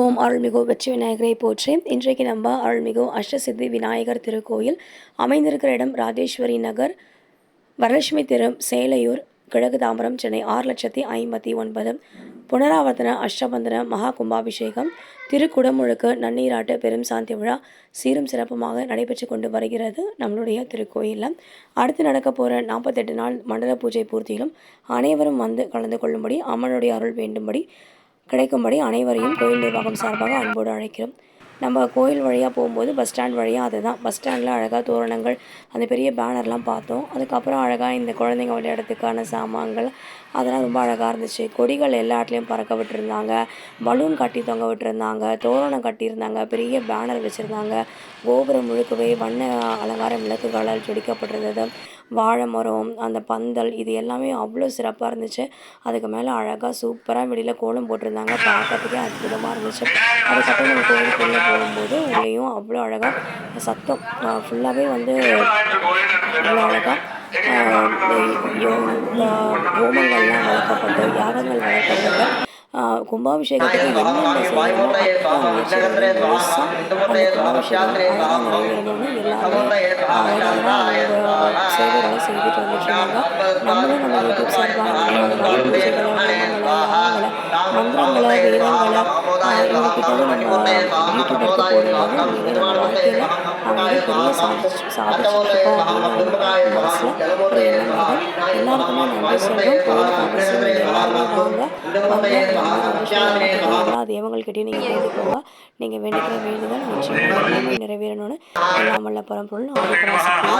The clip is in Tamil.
ஓம் அருள்மிகு வெற்றி விநாயகரை போற்றி. இன்றைக்கு நம்ம அருள்மிகு அஷ்டசித்தி விநாயகர் திருக்கோயில் அமைந்திருக்கிற இடம் ராஜேஸ்வரி நகர் வரலட்சுமி திரும் சேலையூர் கிழக்கு தாம்பரம் சென்னை ஆறு லட்சத்தி ஐம்பத்தி ஒன்பது. புனராவர்த்தன அஷ்டபந்தன மகா கும்பாபிஷேகம் திருக்குடமுழுக்கு நன்னீராட்டு பெரும் சாந்தி விழா சீரும் சிறப்புமாக நடைபெற்று கொண்டு வருகிறது நம்மளுடைய திருக்கோயிலில். அடுத்து நடக்க போகிற நாற்பத்தெட்டு நாள் மண்டல பூஜை பூர்த்தியிலும் அனைவரும் வந்து கலந்து கொள்ளும்படி அம்மனுடைய அருள் வேண்டும்படி கிடைக்கும்படி அனைவரையும் கோயில் நிர்வாகம் சார்பாக அன்போடு அழைக்கிறோம். நம்ம கோயில் வழியாக போகும்போது பஸ் ஸ்டாண்ட் வழியாக அதுதான். பஸ் ஸ்டாண்டில் அழகாக தோரணங்கள் அந்த பெரிய பேனர்லாம் பார்த்தோம். அதுக்கப்புறம் அழகாக இந்த குழந்தைங்க விளையாடுறதுக்கான சாமான்கள் அதெல்லாம் ரொம்ப அழகாக இருந்துச்சு. கொடிகள் எல்லா இடத்துலையும் பறக்க விட்டுருந்தாங்க. பலூன் கட்டி தொங்க விட்டுருந்தாங்க. தோரணம் கட்டியிருந்தாங்க. பெரிய பேனர் வச்சுருந்தாங்க. கோபுரம் முழுக்கவே வண்ண அலங்கார விளக்குகளால் ஜொடிக்கப்பட்டிருந்தது வாழை மரம் அந்த பந்தல் இது எல்லாமே அவ்வளோ சிறப்பாக இருந்துச்சு. அதுக்கு மேலே அழகாக சூப்பராக வெளியில் கோலம் போட்டிருந்தாங்க. பார்க்கறதுக்கே அற்புதமாக இருந்துச்சு. அதுக்கப்புறம் நம்ம கோயிலுக்குள்ளே போகும்போது உள்ளேயும் அவ்வளோ அழகாக சத்தம் ஃபுல்லாகவே வந்து அவ்வளோ அழகாக ஹோமங்கள்லாம் வளர்க்கப்பட்டு யாகங்கள் வளர்க்கப்பட்டு கும்பாபிஷேகத்துக்கு எல்லாமே இருந்தாங்க. நம்மளும் நம்ம யூடியூப் சார்பாக மந்திரங்களை வேதங்களை ஆஹ் நம்ம யூடியூப் எடுத்து போடும்போது நீங்கள் நம்ம வாழ்க்கையில் அவங்க வந்து பெரிய சாதிச்சு அப்படின்னு மனசில் ஒரு எண்ணம் எல்லாருக்குமே நன்றி சொல்கிறோம் கோயிலுக்கு அவசியம் எல்லாருமே வாங்க. வந்து எல்லா தெய்வங்கள்கிட்டையும் நீங்கள் வேண்டிக்கோங்க நீங்கள் வேண்டிக்கிற வேண்டுதல் நிச்சயம் நிறைவேறணும்னு எல்லாம் வல்ல பரம்பொருள் ஆதிபராசக்தியும்